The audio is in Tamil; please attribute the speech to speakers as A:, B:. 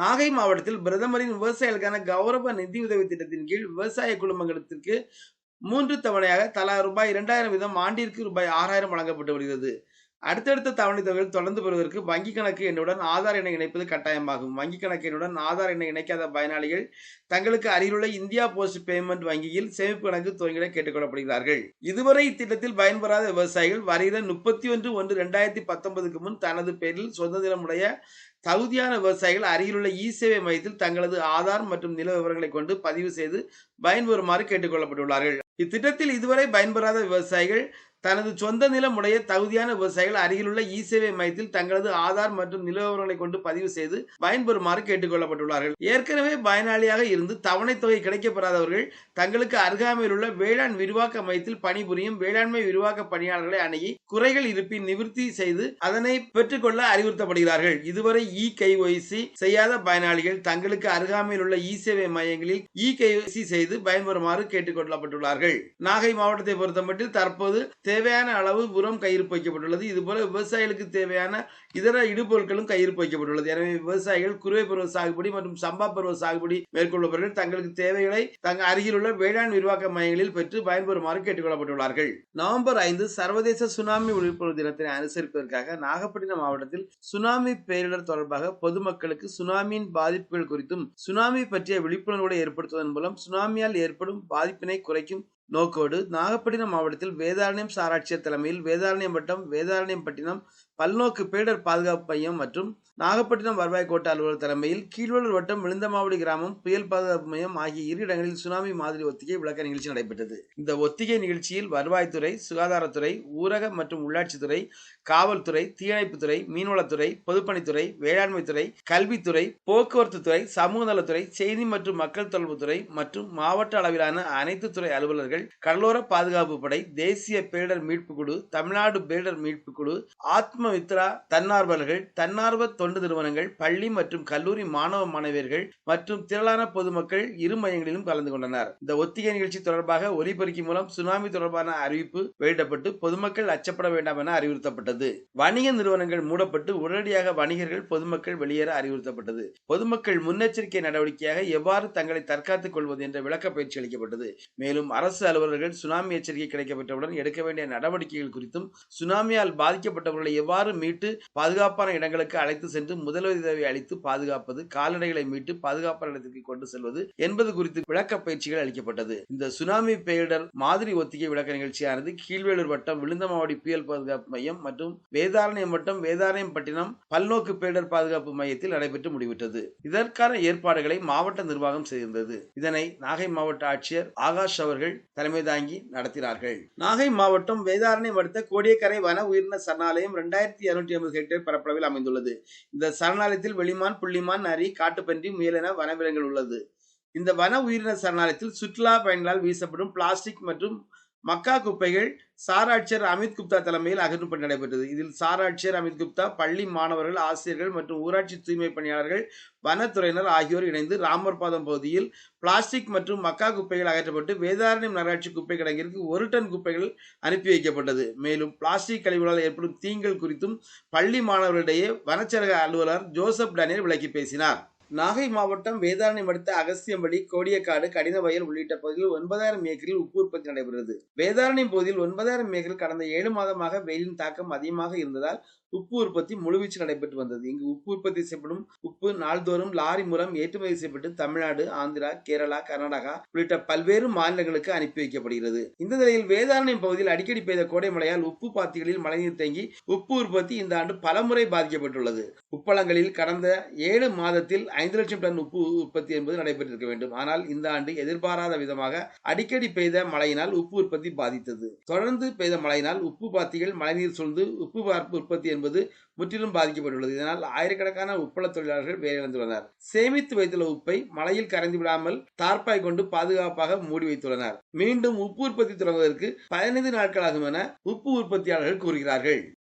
A: நாகை மாவட்டத்தில் பிரதமரின் விவசாயிகளுக்கான கௌரவ நிதியுதவி திட்டத்தின் கீழ் விவசாய குடும்பங்களுக்கு மூன்று தவணையாக தலா ரூபாய் இரண்டாயிரம் வீதம் ஆண்டிற்கு ரூபாய் ஆறாயிரம் வழங்கப்பட்டு வருகிறது. அடுத்தடுத்த தவணை தொகைகள் தொடர்ந்து பெறுவதற்கு வங்கிக் கணக்கு எண்ணுடன் ஆதார் எண்ணை இணைப்பது கட்டாயமாகும். வங்கிக் கணக்கு எண்ணுடன் ஆதார் எண்ணை இணைக்காத பயனாளிகள் தங்களுக்கு அருகிலுள்ள இந்தியா போஸ்ட் பேமெண்ட் வங்கியில் சேமிப்பு கணக்கு துவங்கிட கேட்டுக்கொள்ளப்படுகிறார்கள். இதுவரை இத்திட்டத்தில் பயன்பெறாத விவசாயிகள் வருகிற முப்பத்தி ஒன்று ஒன்று இரண்டாயிரத்தி பத்தொன்பதுக்கு முன் தனது பேரில் சொந்த நிலமுடைய தகுதியான விவசாயிகள் அருகிலுள்ள இ சேவை மையத்தில் தங்களது ஆதார் மற்றும் நில விவரங்களை கொண்டு பதிவு செய்து பயன்பெறுமாறு கேட்டுக்கொள்ளப்பட்டுள்ளார்கள். இத்திட்டத்தில் இதுவரை பயன்பெறாத விவசாயிகள் தனது சொந்த நிலம் உடைய தகுதியான விவசாயிகள் அருகிலுள்ள இ சேவை மையத்தில் தங்களது ஆதார் மற்றும் நில விவரங்களை கொண்டு பதிவு செய்து பயன்பெறுமாறு கேட்டுக்கொள்ளப்பட்டுள்ளார்கள். ஏற்கனவே பயனாளியாக இருந்து தவணை தொகை கிடைக்கப்பெறாதவர்கள் தங்களுக்கு அருகாமையில் உள்ள வேளாண் விரிவாக்க மையத்தில் பணிபுரியும் வேளாண்மை விரிவாக்க பணியாளர்களை அணுகி குறைகள் இருப்பின் நிவர்த்தி செய்து அதனை பெற்றுக்கொள்ள அறிவுறுத்தப்படுகிறார்கள். இதுவரை இ கைஒய்சி செய்யாத பயனாளிகள் தங்களுக்கு அருகாமையில் உள்ள இ சேவை மையங்களில் இ கைஒய்சி செய்து பயன்பெறுமாறு கேட்டுக்கொள்ளப்பட்டுள்ளார்கள். நாகை மாவட்டத்தை பொறுத்தமட்டில் தற்போது தேவையான அளவு உரம் கையிருப்பு வைக்கப்பட்டுள்ளது இதுபோல விவசாயிகளுக்கு தேவையான இதர இடுபொருட்களும் கையிருப்பு வைக்கப்பட்டுள்ளது எனவே விவசாயிகள் குறுவை பருவ சாகுபடி மற்றும் சம்பா பருவ சாகுபடி மேற்கொள்பவர்கள் தங்களுக்கு தேவைகளை தங்க அருகிலுள்ள வேளாண் விரிவாக்க மையங்களில் பெற்று பயன்பெறுமாறு கேட்டுக்கொள்ளப்பட்டுள்ளார்கள். நவம்பர் ஐந்து சர்வதேச சுனாமி விழிப்புணர்வு தினத்தை அனுசரிப்பதற்காக நாகப்பட்டினம் மாவட்டத்தில் சுனாமி பேரிடர் தொடர்பாக பொதுமக்களுக்கு சுனாமியின் பாதிப்புகள் குறித்தும் சுனாமி பற்றிய விழிப்புணர்வுகளை ஏற்படுத்துவதன் மூலம் சுனாமியால் ஏற்படும் பாதிப்பினை குறைக்கும் நோக்கோடு நாகப்பட்டினம் மாவட்டத்தில் வேதாரண்யம் சாராட்சியர் தலைமையில் வேதாரண்யம் வட்டம் வேதாரண்யம் பட்டினம் பல்நோக்கு பேடர் பாதுகாப்பு மையம் மற்றும் நாகப்பட்டினம் வருவாய் கோட்ட அலுவலர் தலைமையில் கீழ்வளூர் வட்டம் விழுந்தமாவடி கிராமம் புயல் பாதுகாப்பு மையம் ஆகிய இரு இடங்களில் சுனாமி மாதிரி ஒத்திகை விளக்க நிகழ்ச்சி நடைபெற்றது. இந்த ஒத்திகை நிகழ்ச்சியில் வருவாய்த்துறை சுகாதாரத்துறை ஊரக மற்றும் உள்ளாட்சித்துறை காவல்துறை தீயணைப்புத்துறை மீன்வளத்துறை பொதுப்பணித்துறை வேளாண்மைத்துறை கல்வித்துறை போக்குவரத்து துறை சமூக நலத்துறை செய்தி மற்றும் மக்கள் தொடர்புத்துறை மற்றும் மாவட்ட அளவிலான அனைத்து துறை அலுவலர்கள் கடலோர பாதுகாப்பு படை தேசிய பேரிடர் மீட்பு குழு தமிழ்நாடு பேரிடர் மீட்பு குழு ஆத்ம ஆத்மமித்ரா தன்னார்வலர்கள் தன்னார்வ தொண்டு நிறுவனங்கள் பள்ளி மற்றும் கல்லூரி மாணவ மாணவியர்கள் மற்றும் திரளான பொதுமக்கள் இரு மையங்களிலும் கலந்து கொண்டனர். இந்த ஒத்திகை நிகழ்ச்சி தொடர்பாக ஒலிபெருக்கி மூலம் சுனாமி தொடர்பான அறிவிப்பு வெளியிடப்பட்டு பொதுமக்கள் அச்சப்பட வேண்டாம் என அறிவுறுத்தப்பட்டது. வணிக நிறுவனங்கள் மூடப்பட்டு உடனடியாக வணிகர்கள் பொதுமக்கள் வெளியேற அறிவுறுத்தப்பட்டது. பொதுமக்கள் முன்னெச்சரிக்கை நடவடிக்கையாக எவ்வாறு தங்களை தற்காத்துக் கொள்வது என்ற விளக்க பயிற்சி அளிக்கப்பட்டது. மேலும் அரசு அலுவலர்கள் சுனாமி எச்சரிக்கை கிடைக்கப்பட்டவுடன் எடுக்க வேண்டிய நடவடிக்கைகள் குறித்தும் சுனாமியால் பாதிக்கப்பட்டவர்களை எவ்வாறு மீட்டு பாதுகாப்பான இடங்களுக்கு அழைத்து சென்று முதலுதவி அளித்து பாதுகாப்பது கால்நடைகளை மீட்டு பாதுகாப்பான இடத்திற்கு கொண்டு செல்வது என்பது குறித்து விளக்க பயிற்சிகள் அளிக்கப்பட்டது. இந்த சுனாமி பேரிடர் மாதிரி ஒத்திகை விளக்க நிகழ்ச்சியானது கீழ்வேலூர் வட்டம் விழுந்தமாவடி புயல் பாதுகாப்பு மையம் மற்றும் வேதாரண்யம் வட்டம் வேதாரண்யம் பட்டினம் பல்நோக்கு பேரிடர் பாதுகாப்பு மையத்தில் நடைபெற்று முடிவிட்டது இதற்கான ஏற்பாடுகளை மாவட்ட நிர்வாகம் செய்திருந்தது. இதனை நாகை மாவட்ட ஆட்சியர் ஆகாஷ் அவர்கள் தலைமை தாங்கி நடத்தினார்கள். நாகை மாவட்டம் வேதாரண்யம் அடுத்த கோடியக்கரை வன உயிரின சரணாலயம் ஆயிரத்தி இருநூற்றி ஐம்பது ஹெக்டேர் பரப்பளவில் அமைந்துள்ளது. இந்த சரணாலயத்தில் வெளிமான் புள்ளிமான் நரி காட்டுப்பன்றி முயலென வனவிலங்குகள் உள்ளது. இந்த வன உயிரின சரணாலயத்தில் சுற்றுலா பயணிகளால் வீசப்படும் பிளாஸ்டிக் மற்றும் மக்கா குப்பைகள் சாராட்சியர் அமித் குப்தா தலைமையில் அகற்றும் பணி நடைபெற்றது. இதில் சாராட்சியர் அமித் குப்தா பள்ளி மாணவர்கள் ஆசிரியர்கள் மற்றும் ஊராட்சி தூய்மை பணியாளர்கள் வனத்துறையினர் ஆகியோர் இணைந்து ராமர்பாதம் பகுதியில் பிளாஸ்டிக் மற்றும் மக்கா குப்பைகள் அகற்றப்பட்டு வேதாரண்யம் நகராட்சி குப்பை கிடங்கிற்கு ஒரு டன் குப்பைகள் அனுப்பி வைக்கப்பட்டது. மேலும் பிளாஸ்டிக் கழிவுகளால் ஏற்படும் தீங்கள் குறித்தும் பள்ளி மாணவர்களிடையே வனச்சரக அலுவலர் ஜோசப் டேனியல் விளக்கி பேசினார். நாகை மாவட்டம் வேதாரண்யம் அடுத்த அகஸ்தியம்படி கோடியக்காடு கடின வயல் உள்ளிட்ட பகுதியில் ஒன்பதாயிரம் ஏக்கரில் உப்பு உற்பத்தி நடைபெறுகிறது. வேதாரண்யம் பகுதியில் ஒன்பதாயிரம் ஏக்கரில் கடந்த ஏழு மாதமாக வெயிலின் தாக்கம் அதிகமாக இருந்ததால் உப்பு உற்பத்தி முழுவீச்சு நடைபெற்று வந்தது. இங்கு உப்பு உற்பத்தி செய்யப்படும் உப்பு நாள்தோறும் லாரி மூலம் ஏற்றுமதி செய்யப்பட்டு தமிழ்நாடு ஆந்திரா கேரளா கர்நாடகா உள்ளிட்ட பல்வேறு மாநிலங்களுக்கு அனுப்பி வைக்கப்படுகிறது. இந்த நிலையில் வேதாரண்யம் பகுதியில் அடிக்கடி பெய்த கோடை மழையால் உப்பு பாத்திகளில் மழைநீர் தேங்கி உப்பு உற்பத்தி இந்த ஆண்டு பலமுறை பாதிக்கப்பட்டுள்ளது. உப்பளங்களில் கடந்த ஏழு மாதத்தில் ஐந்து லட்சம் டன் உப்பு உற்பத்தி என்பது நடைபெற்றிருக்க வேண்டும். ஆனால் இந்த ஆண்டு எதிர்பாராத விதமாக அடிக்கடி பெய்த மழையினால் உப்பு உற்பத்தி பாதித்தது. தொடர்ந்து பெய்த மழையினால் உப்பு பாத்திகள் மழைநீர் சூழ்ந்து உப்பு பார்ப்பு உற்பத்தி என்பது முற்றிலும் பாதிக்கப்பட்டுள்ளது. இதனால் ஆயிரக்கணக்கான உப்பள தொழிலாளர்கள் வேலையிழந்துள்ளனர் சேமித்து வைத்துள்ள உப்பை மழையில் கரைந்து விடாமல் தார்ப்பாய் கொண்டு பாதுகாப்பாக மூடி வைத்துள்ளனர். மீண்டும் உப்பு உற்பத்தி தொடங்குவதற்கு பதினைந்து நாட்கள் ஆகும் என உப்பு உற்பத்தியாளர்கள் கூறுகிறார்கள்.